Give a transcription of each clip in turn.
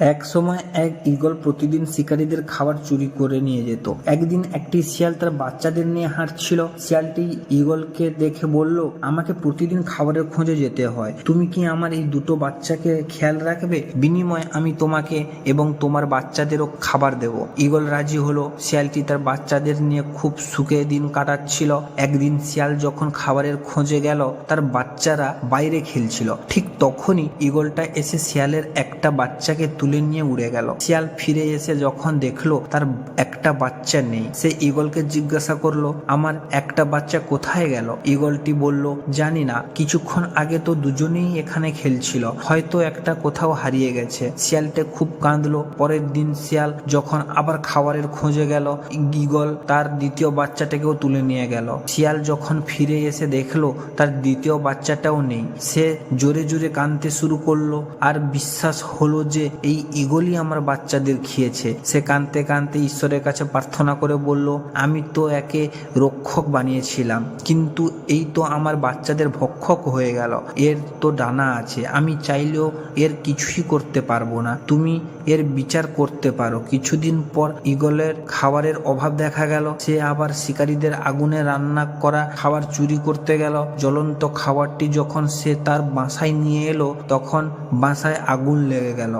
এক সময় এক ঈগল প্রতিদিন শিকারীদের খাবার চুরি করে নিয়ে যেত। একদিন একটি শিয়াল তার বাচ্চাদের নিয়ে হাঁটছিল। শিয়ালটি ঈগলকে দেখে বলল, আমাকে প্রতিদিন খাবারের খোঁজে যেতে হয়। তুমি কি আমার এই দুটো বাচ্চাকে খেয়াল রাখবে? বিনিময়ে আমি তোমাকে এবং তোমার বাচ্চাদেরও খাবার দেব। ঈগল রাজি হলো। শিয়ালটি তার বাচ্চাদের নিয়ে খুব সুখে দিন কাটাচ্ছিল। একদিন শিয়াল যখন খাবারের খোঁজে গেল, তার বাচ্চারা বাইরে খেলছিল। ঠিক তখনই ঈগলটা এসে শিয়ালের একটা বাচ্চাকে তুলে নিয়ে উড়ে গেল। শিয়াল ফিরে এসে যখন দেখল, তার একটা বাচ্চা নেই। সে ঈগলকে জিজ্ঞাসা করল, আমার একটা বাচ্চা কোথায় গেল? ঈগলটি বলল, জানি না। কিছুক্ষণ আগে তো দুজনেই এখানে খেলছিল। হয়তো একটা কোথাও হারিয়ে গেছে। শিয়ালটা খুব কাঁদলো। পরের দিন শিয়াল যখন আবার খাবারের খোঁজে গেল, ঈগল তার দ্বিতীয় বাচ্চাটাকেও তুলে নিয়ে গেল। শিয়াল যখন ফিরে এসে দেখল, তার দ্বিতীয় বাচ্চাটাও নেই। সে জোরে জোরে কাঁদতে শুরু করল। আর বিশ্বাস হলো যে, এই ঈগলই আমার বাচ্চাদের খেয়েছে। সে কাঁদতে কাঁদতে ঈশ্বরের কাছে প্রার্থনা করে বলল, আমি তো একে রক্ষক বানিয়েছিলাম, কিন্তু এই তো আমার বাচ্চাদের ভক্ষক হয়ে গেল। এর তো ডানা আছে, আমি চাইলেও এর কিছুই করতে পারব না। তুমি এর বিচার করতে পারো। কিছুদিন পর ঈগলের খাবারের অভাব দেখা গেল। সে আবার শিকারীদের আগুনে রান্না করা খাবার চুরি করতে গেল। জ্বলন্ত খাবারটি যখন সে তার বাসায় নিয়ে এলো, তখন বাসায় আগুন লেগে গেল।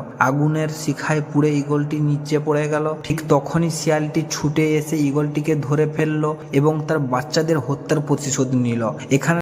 আগুনের শিখায় পুড়ে ইগলটি নিচে পড়ে গেল। ঠিক তখনই শিয়ালটি ছুটে এসে ইগলটিকে ধরে ফেলল এবং তার বাচ্চাদের হত্যার প্রতিশোধ নিল। এখানে